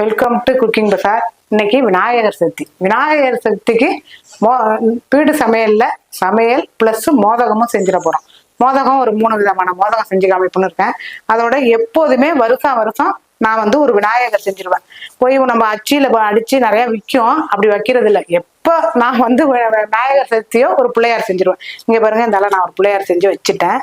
Welcome to cooking பசார் இன்னைக்கு விநாயகர் சதுர்த்தி. விநாயகர் சதுர்த்திக்கு மோ வீடு சமையலில் சமையல் ப்ளஸ் மோதகமும் செஞ்சிட போகிறோம் மோதகம் ஒரு மூணு விதமான மோதகம் செஞ்சு காமிப்புன்னு இருக்கேன். அதோட எப்போதுமே வருஷம் வருஷம் நான் வந்து ஒரு விநாயகர் செஞ்சிருவேன். போய் நம்ம அச்சியில் அடித்து நிறையா விற்கும். அப்படி வைக்கிறது இல்லை. எப்போ நான் வந்து விநாயகர் சதுர்த்தியோ ஒரு பிள்ளையார் செஞ்சிருவேன். இங்கே பாருங்க இந்த நான் ஒரு பிள்ளையார் செஞ்சு வச்சுட்டேன்.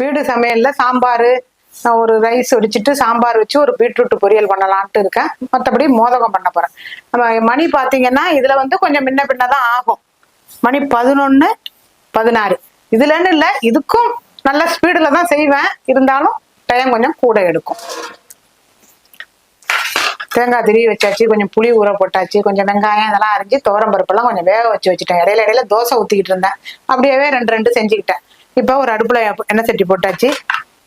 வீடு சமையல்ல சாம்பார் ஒரு ரைஸ் வடிச்சிட்டு சாம்பார் வச்சு ஒரு பீட்ரூட் பொரியல் பண்ணலான்ட்டு இருக்கேன். மற்றபடி மோதகம் பண்ண போறேன். நம்ம மணி பார்த்தீங்கன்னா இதுல வந்து கொஞ்சம் முன்ன பின்ன தான் ஆகும். மணி பதினொன்னு பதினாறு. இதுலன்னு இல்லை இதுக்கும் நல்ல ஸ்பீடில் தான் செய்வேன். இருந்தாலும் டைம் கொஞ்சம் கூட எடுக்கும். தேங்காய் திரி வச்சாச்சு கொஞ்சம் புளி ஊற போட்டாச்சு கொஞ்சம் வெங்காயம் இதெல்லாம் அரிஞ்சு துவரம் பருப்பெல்லாம் கொஞ்சம் வேக வச்சு வச்சுட்டேன். இடையில இடையில தோசை ஊற்றிக்கிட்டு இருந்தேன். அப்படியே ரெண்டு ரெண்டு செஞ்சுக்கிட்டேன். இப்போ ஒரு அடுப்புல எண்ணெய் சட்டி போட்டாச்சு.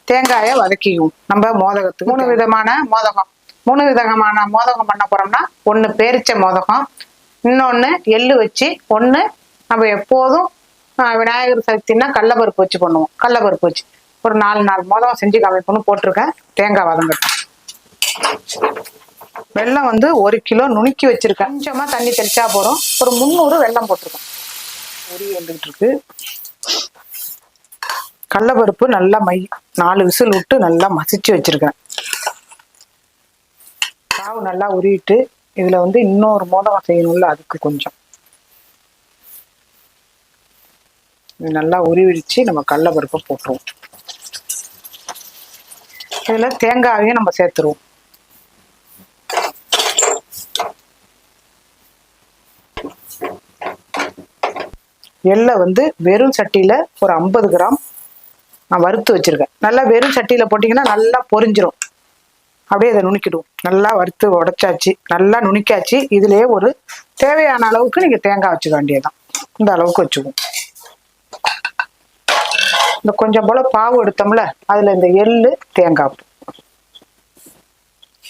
தேங்காயை வதக்கிக்குவோம் நம்ம மோதகத்துக்கு மூணு விதமான மோதகம். மூணு விதமான மோதகம் பண்ண போறோம்னா ஒன்று பேரிச்ச மோதகம் இன்னொன்று எள்ளு வச்சு ஒன்று நம்ம எப்போதும் விநாயகர் சதுர்த்தின்னா கடலப்பருப்பு வச்சு பண்ணுவோம். கடலப்பருப்பு வச்சு. ஒரு நாலு நாலு மோதகம் செஞ்சு காமிப்போன்னு போட்டிருக்கேன். தேங்காய் வதங்கட்டும் வெல்லம் வந்து ஒரு கிலோ நுணுக்கி வச்சிருக்கேன். கொஞ்சமா தண்ணி தெளிச்சா போறோம் ஒரு முந்நூறு வெல்லம் போட்டிருக்கேன். உரி வந்துகிட்டு இருக்கு. கடலப்பருப்பு நல்லா மை நாலு விசில் விட்டு நல்லா மசிச்சு வச்சிருக்கேன். மாவு நல்லா உருவிட்டு இதுல வந்து இன்னொரு மோதகம் செய்யணும்ல அதுக்கு கொஞ்சம். இது நல்லா உருவிடிச்சு நம்ம கடலப்பருப்பை போட்டுருவோம். இதுல தேங்காயையும் நம்ம சேர்த்துருவோம். எள்ளை வந்து வெறும் சட்டியில் ஒரு ஐம்பது கிராம் நான் வறுத்து வச்சிருக்கேன். நல்லா வெறும் சட்டியில போட்டிங்கன்னா நல்லா பொரிஞ்சிரும். அப்படியே அதை நுணுக்கிடுவோம். நல்லா வறுத்து உடச்சாச்சு. நல்லா நுணுக்காச்சு இதுலேயே ஒரு தேவையான அளவுக்கு நீங்கள் தேங்காய் வச்சுக்க வேண்டியதுதான். இந்த அளவுக்கு வச்சுக்குவோம். இந்த கொஞ்சம் போல பாவு எடுத்தோம்ல அதில் இந்த எள்ளு தேங்காய்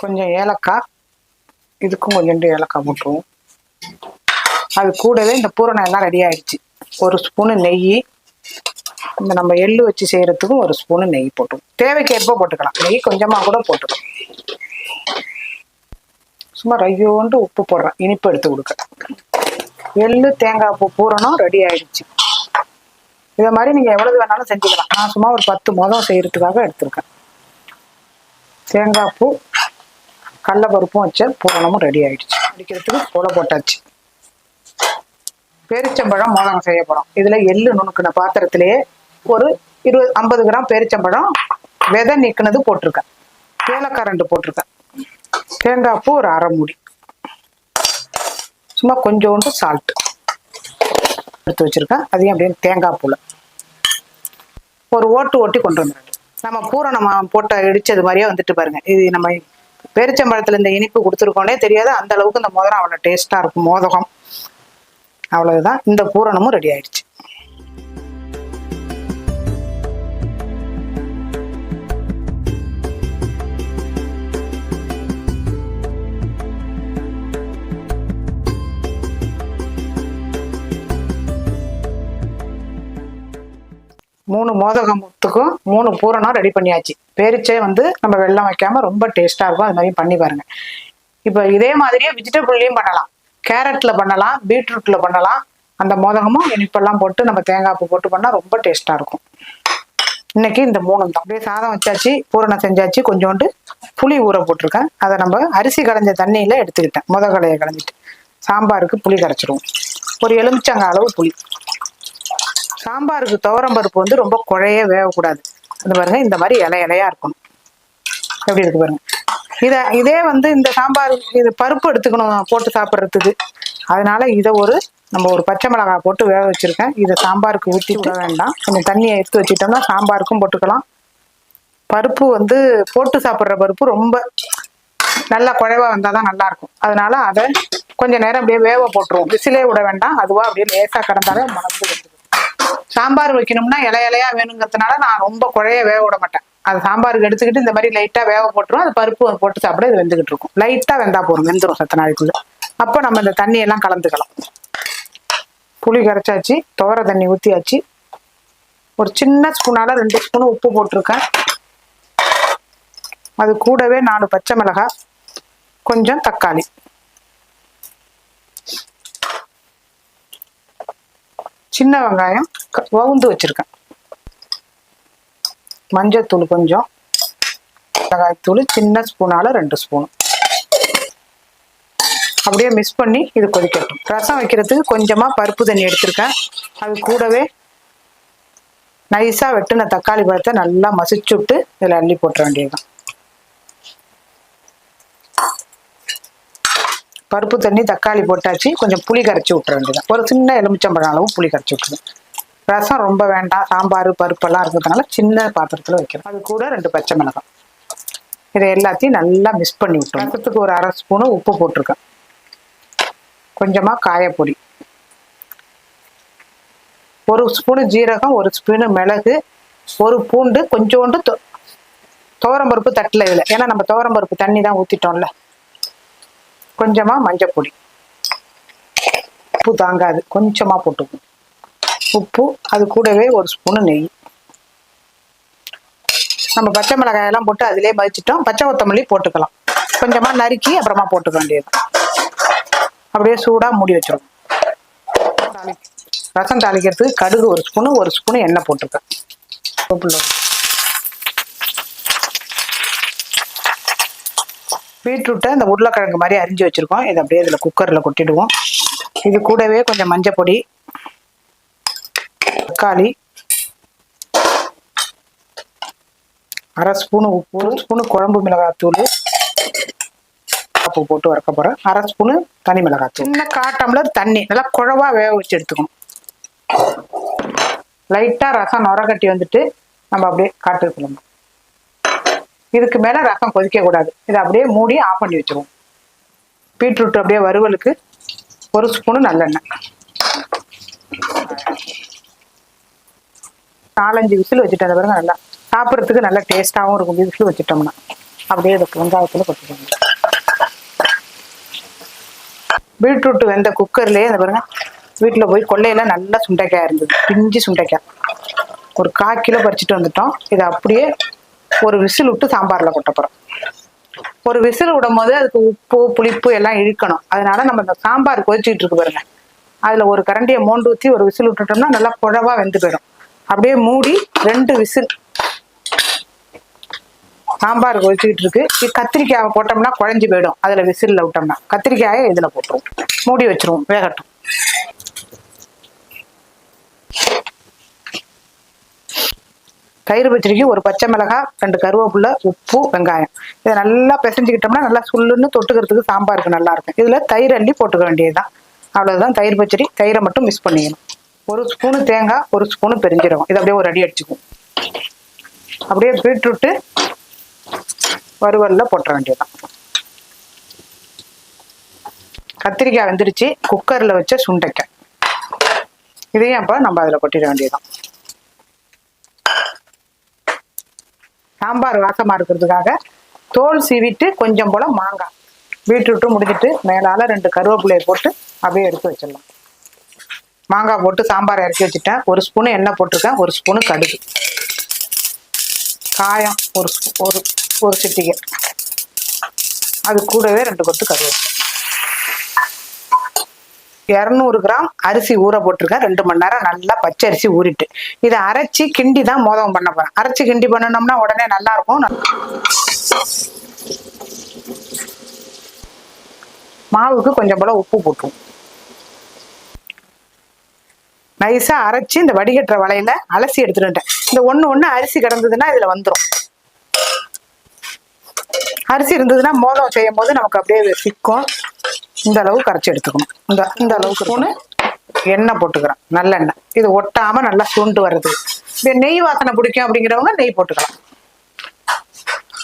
கொஞ்சம் ஏலக்காய் இதுக்கும் கொஞ்சோண்டு ஏலக்காய் போட்டுருவோம். அது கூடவே இந்த பூரணம் எல்லாம் ரெடி ஆயிடுச்சு. ஒரு ஸ்பூனு நெய் இந்த நம்ம எள்ளு வச்சு செய்யறதுக்கும் ஒரு ஸ்பூனு நெய் போட்டுரும் தேவைக்கேற்ப போட்டுக்கலாம். நெய் கொஞ்சமா கூட போட்டுக்கலாம். சும்மா ரையோண்டு உப்பு போடுறேன். இனிப்பு எடுத்து கொடுக்க எள்ளு தேங்காய் பூ பூரணம் ரெடி ஆயிடுச்சு. இதை மாதிரி நீங்க எவ்வளவு வேணாலும் செஞ்சுக்கலாம். நான் சும்மா ஒரு பத்து மொதம் செய்யறதுக்காக எடுத்திருக்கேன். தேங்காய் பூ கடலப்பருப்பும் வச்ச பூரணமும் ரெடி ஆயிடுச்சு. அடிக்கிறதுக்கு போல போட்டாச்சு. பேரிச்சம்பழம் மோதகம் செய்யப்படும். இதுல எள்ளு நுணுக்கின பாத்திரத்திலேயே ஒரு இருபது ஐம்பது கிராம் பேரிச்சம்பழம் விதை நீக்கினது போட்டிருக்கேன். ஏலக்காய் ரெண்டு போட்டிருக்கேன். தேங்காய் பூ ஒரு அரை மூடி. சும்மா கொஞ்சோண்டு சால்ட் எடுத்து வச்சிருக்கேன். அதையும் அப்படியே தேங்காய் பூல. ஒரு ஓட்டு ஓட்டி கொண்டு வந்துடுறேன் நம்ம பூரை நம்ம போட்ட இடிச்சது மாதிரியே வந்துட்டு பாருங்க. இது நம்ம பேரிச்சம்பழத்துல இந்த இனிப்பு கொடுத்துருக்கோனே தெரியாது. அந்த அளவுக்கு இந்த மோதிரம் அவ்வளோ டேஸ்டா இருக்கும். மோதகம். அவ்வளவுதான். இந்த பூரணமும் ரெடி ஆயிடுச்சு. மூணு மோதகத்துக்கும் மூணு பூரணம் ரெடி பண்ணியாச்சு. பேரிச்சே வந்து நம்ம வெள்ளம் வைக்காம ரொம்ப டேஸ்டா இருக்கும். அது மாதிரி பண்ணி பாருங்க. இப்போ இதே மாதிரியே வெஜிடபிள்லையும் பண்ணலாம். கேரட்ல பண்ணலாம் பீட்ரூட்ல பண்ணலாம். அந்த மோதகமும் இனிப்பெல்லாம் போட்டு நம்ம தேங்காய் பூ போட்டு பண்ணா ரொம்ப டேஸ்டா இருக்கும். இன்னைக்கு இந்த மூணு தான். அப்படியே சாதம் வச்சாச்சு பூரணம் செஞ்சாச்சு கொஞ்சோண்டு புளி ஊற போட்டிருக்கேன். அதை நம்ம அரிசி களைஞ்ச தண்ணியில எடுத்துக்கிட்டேன். முத களைஞ்சிட்டு சாம்பாருக்கு புளி கரைச்சிடுவோம் ஒரு எலுமிச்சங்காய் அளவு புளி. சாம்பாருக்கு துவரம் பருப்பு வந்து ரொம்ப குழைய வேகக்கூடாது. அது பாருங்க இந்த மாதிரி இலை இலையா இருக்கணும். எப்படி இருக்கு பாருங்க. இத இதே வந்து இந்த சாம்பார் இது பருப்பு எடுத்துக்கணும் போட்டு சாப்பிட்றதுக்கு. அதனால இதை ஒரு நம்ம ஒரு பச்சை மிளகாய் போட்டு வேக வச்சிருக்கேன். இதை சாம்பாருக்கு ஊற்றி விட வேண்டாம். கொஞ்சம் தண்ணியை எடுத்து வச்சிட்டோம்னா சாம்பாருக்கும் போட்டுக்கலாம். பருப்பு வந்து போட்டு சாப்பிட்ற பருப்பு ரொம்ப நல்லா குழைவா வந்தால் தான் நல்லா இருக்கும் அதனால அதை கொஞ்ச நேரம் அப்படியே வேக போட்டுருவோம். விசிலே விட வேண்டாம். அதுவா அப்படியே லேசாக கிடந்தாலே மணந்து வந்துடும் சாம்பார் வைக்கணும்னா இலை இலையா வேணுங்கிறதுனால நான் ரொம்ப குழைய வேக விட மாட்டேன். அது சாம்பாருக்கு எடுத்துக்கிட்டு இந்த மாதிரி லைட்டா வேக போட்டுரும் அது பருப்பு போட்டு சாப்பிட இது வெந்துகிட்டு இருக்கும். லைட்டா வெந்தா போதும் வெந்துடும் சத்த நாளைக்குள்ள. அப்போ நம்ம இந்த தண்ணியெல்லாம் கலந்துக்கலாம். புளி கரைச்சாச்சு துவர தண்ணி ஊற்றியாச்சு ஒரு சின்ன ஸ்பூனால ரெண்டு ஸ்பூன் உப்பு போட்டிருக்கேன். அது கூடவே நாலு பச்சை மிளகாய் கொஞ்சம் தக்காளி. சின்ன வெங்காயம் வவுந்து வச்சிருக்கேன். மஞ்சத்தூள் கொஞ்சம் மிளகாய்த்தூள் சின்ன ஸ்பூனால ரெண்டு ஸ்பூன். அப்படியே மிக்ஸ் பண்ணி இது கொதிக்கட்டும். ரசம் வைக்கிறதுக்கு கொஞ்சமா பருப்பு தண்ணி எடுத்திருக்கேன். அது கூடவே நைஸாக வெட்டின தக்காளி பழத்தை நல்லா மசிச்சு விட்டு இதில் அள்ளி போட்டுற வேண்டியதுதான். பருப்பு தண்ணி தக்காளி போட்டாச்சு கொஞ்சம் புளி கரைச்சி விட்டுற வேண்டியதான் ஒரு சின்ன எலுமிச்சம்பழம் அளவு புளி கரைச்சி விட்டுருங்க ரசம் ரொம்ப வேண்டாம். சாம்பார் பருப்பெல்லாம் இருக்கிறதுனால சின்ன பாத்திரத்தில் வைக்கிறோம். அது கூட ரெண்டு பச்சை மிளகாய். இதை எல்லாத்தையும் நல்லா மிக்ஸ் பண்ணி விட்டோம். ரசத்துக்கு ஒரு அரை ஸ்பூனு உப்பு போட்டிருக்கேன். கொஞ்சமா காயப்பொடி. ஒரு ஸ்பூனு ஜீரகம் ஒரு ஸ்பூனு மிளகு ஒரு பூண்டு கொஞ்சோண்டு தொ- துவரம்பருப்பு தட்டில் இதில். ஏன்னா நம்ம துவரம்பருப்பு தண்ணி தான் ஊற்றிட்டோம்ல கொஞ்சமா மஞ்சப்பொடி. உப்பு தாங்காது. கொஞ்சமா போட்டுக்கணும். உப்பு அது கூடவே ஒரு ஸ்பூனு நெய். நம்ம பச்சை மிளகாயெல்லாம் போட்டு அதிலே மதிச்சிட்டோம். பச்சை கொத்தமல்லி போட்டுக்கலாம். கொஞ்சமாக நறுக்கி அப்புறமா போட்டுக்க வேண்டியது. அப்படியே சூடாக மூடி வச்சிடும் ரசம் தாளிக்கிறதுக்கு கடுகு ஒரு ஸ்பூனு ஒரு ஸ்பூனு எண்ணெய் போட்டிருக்கேன் பீட்ரூட்டை இந்த உருளைக்கிழங்கு மாதிரி அரிஞ்சு வச்சுருக்கோம். இதை அப்படியே இதில் குக்கரில் கொட்டிடுவோம். இது கூடவே கொஞ்சம் மஞ்சள் பொடி தக்காளி. அரை ஸ்பூனு உப்பு ஒரு ஸ்பூனு குழம்பு மிளகாத்தூள். உப்பு போட்டு வறுக்க போகிறேன் அரை ஸ்பூனு தனி மிளகாத்தூள். சின்ன காட்டம்ல தண்ணி. நல்லா குழவா வேக வச்சு எடுத்துக்கணும். லைட்டாக ரசம் நுர கட்டி வந்துட்டு நம்ம அப்படியே காட்டு இதுக்கு மேலே ரசம் கொதிக்கக்கூடாது இதை அப்படியே மூடி ஆஃப் பண்ணி வச்சிருவோம். பீட்ரூட் அப்படியே வறுவலுக்கு ஒரு ஸ்பூனு நல்லெண்ணெய். நாலஞ்சு விசில் வச்சுட்டு பாருங்க நல்லா சாப்பிட்றதுக்கு நல்லா டேஸ்டாகவும் இருக்கும். விசில் வச்சுட்டோம்னா. அப்படியே இதுக்கு வெங்காயத்தில் கொட்டிக்கோங்க பீட்ரூட் வெந்த குக்கர்லேயே அந்த பாருங்க வீட்டில் போய் கொள்ளையில நல்லா சுண்டைக்காய் இருந்தது. பிஞ்சு சுண்டைக்காய் ஒரு கால் கிலோ பறிச்சுட்டு வந்துட்டோம். இதை அப்படியே ஒரு விசில் விட்டு சாம்பாரில் கொட்ட போகிறோம் ஒரு விசில் விடும் போது அதுக்கு உப்பு புளிப்பு எல்லாம் இழுக்கணும். அதனால நம்ம இந்த சாம்பார் கொதிச்சுட்டு இருக்கு பாருங்க. அதில் ஒரு கரண்டியை மோண்டு ஊற்றி ஒரு விசில் விட்டுட்டோம்னா நல்லா குழவா வெந்து போயிடும். அப்படியே மூடி ரெண்டு விசில் சாம்பார் கொதிச்சுக்கிட்டு இருக்கு கத்திரிக்காயை போட்டோம்னா குழஞ்சி போயிடும். அதில் விசிலில் விட்டோம்னா. கத்திரிக்காயை இதில் போட்டுருவோம் மூடி வச்சிருவோம் வேகட்டும். தயிர் பச்சடிக்கு ஒரு பச்சை மிளகாய் ரெண்டு கருவேப்பிலை உப்பு வெங்காயம். இதை நல்லா பிசைஞ்சுக்கிட்டோம்னா நல்லா சுள்ளுன்னு தொட்டுக்கிறதுக்கு சாம்பாருக்கு நல்லா இருக்கும். இதில் தயிர் அள்ளி போட்டுக்க வேண்டியதுதான். அவ்வளோதான் தயிர் பச்சடி. தயிரை மட்டும் மிஸ் பண்ணிக்கணும். ஒரு ஸ்பூனு தேங்காய் ஒரு ஸ்பூனு பெருஞ்சீரகம். இதை அப்படியே ஒரு அடி அடிச்சுக்கும். அப்படியே பீட்ரூட்டு வறுவல்ல போட்டுற வேண்டியதுதான். கத்திரிக்காய் வெந்துருச்சு. குக்கர்ல வச்ச சுண்டைக்காய். இதையும் அப்போ நம்ம அதுல கொட்டிட வேண்டியதுதான். சாம்பார் வாசமாக இருக்கிறதுக்காக தோல் சீவிட்டு கொஞ்சம் போல மாங்காய். பீட்ரூட்டும் முடிஞ்சிட்டு மேலால ரெண்டு கருவேப்பிலையை போட்டு அப்படியே எடுத்து வச்சிடலாம். மாங்காய் போட்டு சாம்பார் இறக்கி வச்சுட்டேன். ஒரு ஸ்பூனு எண்ணெய் போட்டிருக்கேன். ஒரு ஸ்பூனு கடுகு. காயம் ஒரு ஒரு ஒரு சிட்டிகை. அது கூடவே ரெண்டு கொத்து கருவேப்பிலை. இரநூறு கிராம் அரிசி ஊற போட்டிருக்கேன். ரெண்டு மணி நேரம் நல்லா பச்சை அரிசி ஊறிட்டு. இதை அரைச்சி கிண்டி தான் மோதகம் பண்ண போகிறேன் அரைச்சி கிண்டி பண்ணணும்னா உடனே நல்லா இருக்கும். மாவுக்கு கொஞ்சம் போல உப்பு போட்டுருவோம். நைஸா அரைச்சி இந்த வடிகட்டுற வலையில அலசி எடுத்துட்டேன் இந்த ஒண்ணு ஒண்ணு அரிசி கிடந்ததுன்னா இதுல வந்துரும். அரிசி இருந்ததுன்னா மோதம் செய்யும் போது நமக்கு அப்படியே சிக்கும். இந்த அளவு கரைச்சி எடுத்துக்கணும். இந்த இந்த அளவுக்கு ஸ்பூனு? எண்ணெய் போட்டுக்கிறேன். நல்லெண்ணெய். இது ஒட்டாம நல்லா சுண்டு வருது. இது நெய் வாசனை பிடிக்கும் அப்படிங்கிறவங்க நெய் போட்டுக்கலாம்.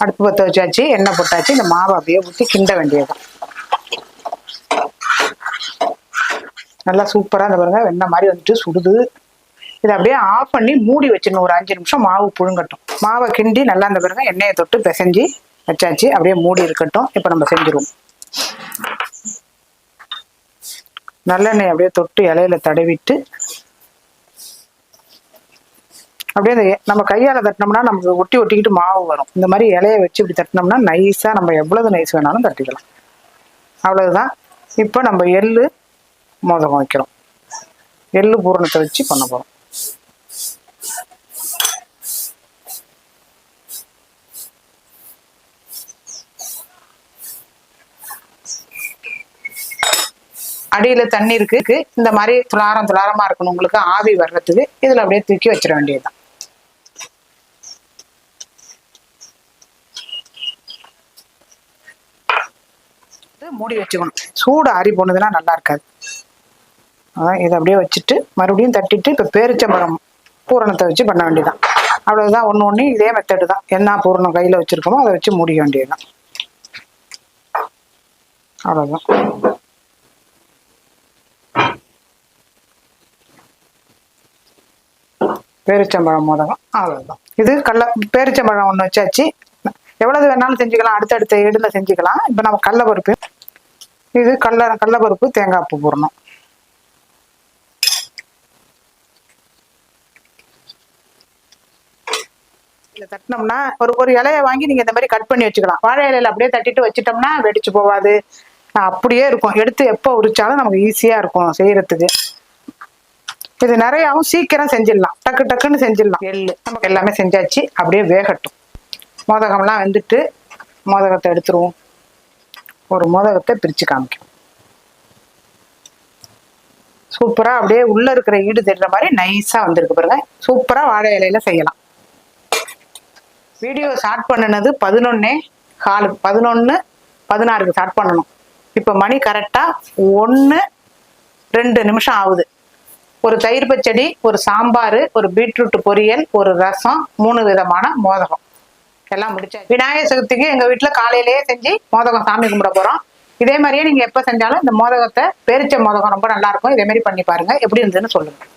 அடுப்பு பற்ற வச்சாச்சு எண்ணெய் போட்டாச்சு இந்த மாவை அப்படியே ஊற்றி கிண்ட வேண்டியதுதான். நல்லா சூப்பராக இந்த பாருங்க. வெண்ணெய் மாதிரி வந்துட்டு சுடுது இதை அப்படியே ஆஃப் பண்ணி மூடி வச்சிடணும். ஒரு அஞ்சு நிமிஷம் மாவு புழுங்கட்டும். மாவை கிண்டி நல்லா இந்த பாருங்க எண்ணெயை தொட்டு பிசைஞ்சு வச்சாச்சு. அப்படியே மூடி இருக்கட்டும். இப்போ நம்ம செஞ்சிருவோம். நல்லெண்ணெய் அப்படியே தொட்டு இலையில தடவிட்டு அப்படியே இந்த நம்ம கையால் தட்டினோம்னா நமக்கு ஒட்டி ஒட்டிக்கிட்டு மாவு வரும். இந்த மாதிரி இலைய வச்சு இப்படி தட்டினோம்னா நைஸாக நம்ம எவ்வளவு நைஸ் வேணாலும் தட்டிக்கலாம். அவ்வளவுதான். இப்போ நம்ம எள்ளு மோதகம் வைக்கிறோம் எள்ளு பூரணத்தை வச்சு பண்ண போகிறோம் அடியில தண்ணி இருக்கு. இந்த மாதிரி துளாரம் துளாரமாக இருக்கணும். உங்களுக்கு ஆவி வர்றதுக்கு இதுல அப்படியே தூக்கி வச்சிட வேண்டியதுதான். மூடி வச்சுக்கணும். சூடு ஆறி போனதுன்னா நல்லா இருக்காது. இதை அப்படியே வச்சுட்டு மறுபடியும் தட்டிட்டு இப்போ பேரிச்சம்பழம் பூரணத்தை வச்சு பண்ண வேண்டியதுதான். அவ்வளோதான் ஒன்று ஒன்று இதே மெத்தடு தான். என்ன பூரணம் கையில் வச்சுருக்கோமோ அதை வச்சு முடிய வேண்டியதுதான். அவ்வளோதான் பேரிச்சம்பழம் மோதகம் அவ்வளோதான் இது கடல பேரிச்சம்பழம் ஒன்று வச்சாச்சு. எவ்வளவு வேணாலும் செஞ்சுக்கலாம். அடுத்தடுத்த இடத்துல செஞ்சுக்கலாம். இப்போ நம்ம கடலப்பருப்பு இது கடல கடலப்பருப்பு தேங்காய் பூ போடணும் இதில் தட்டினோம்னா ஒரு ஒரு இலைய வாங்கி நீங்க இந்த மாதிரி கட் பண்ணி வச்சுக்கலாம். வாழை இலையில அப்படியே தட்டிட்டு வச்சிட்டோம்னா வெடிச்சு போகாது. அப்படியே இருக்கும். எடுத்து எப்போ உரிச்சாலும் நமக்கு ஈஸியா இருக்கும் செய்யறதுக்கு. இது நிறையாவும் சீக்கிரம் செஞ்சிடலாம். டக்கு டக்குன்னு செஞ்சிடலாம். எள்ளு. நமக்கு எல்லாமே செஞ்சாச்சு. அப்படியே வேகட்டும். மோதகம்லாம் வெந்துட்டு மோதகத்தை எடுத்துருவோம். ஒரு மோதகத்தை பிரிச்சு காமிக்கும். சூப்பரா அப்படியே உள்ள இருக்கிற ஈடு தெரிற மாதிரி நைஸா வந்திருக்கு பாருங்க. சூப்பரா வாழை இலையில செய்யலாம். வீடியோ ஸ்டார்ட் பண்ணினது பதினொன்னே காலு பதினொன்று பதினாறுக்கு ஸ்டார்ட் பண்ணணும். இப்போ மணி கரெக்டாக ஒன்று ரெண்டு நிமிஷம் ஆகுது. ஒரு தயிர் பச்சடி ஒரு சாம்பார் ஒரு பீட்ரூட் பொரியல் ஒரு ரசம் மூணு விதமான மோதகம். எல்லாம் முடிச்சாச்சு. விநாயகர் சதுர்த்திக்கு எங்கள் வீட்டில் காலையிலேயே செஞ்சு மோதகம் சாமி கும்பிட போகிறோம் இதே மாதிரியே நீங்கள் எப்போ செஞ்சாலும் இந்த மோதகத்தை பேரிச்ச மோதகம் ரொம்ப நல்லா இருக்கும். இதே மாதிரி பண்ணி பாருங்கள் எப்படி இருந்ததுன்னு சொல்லுங்கள்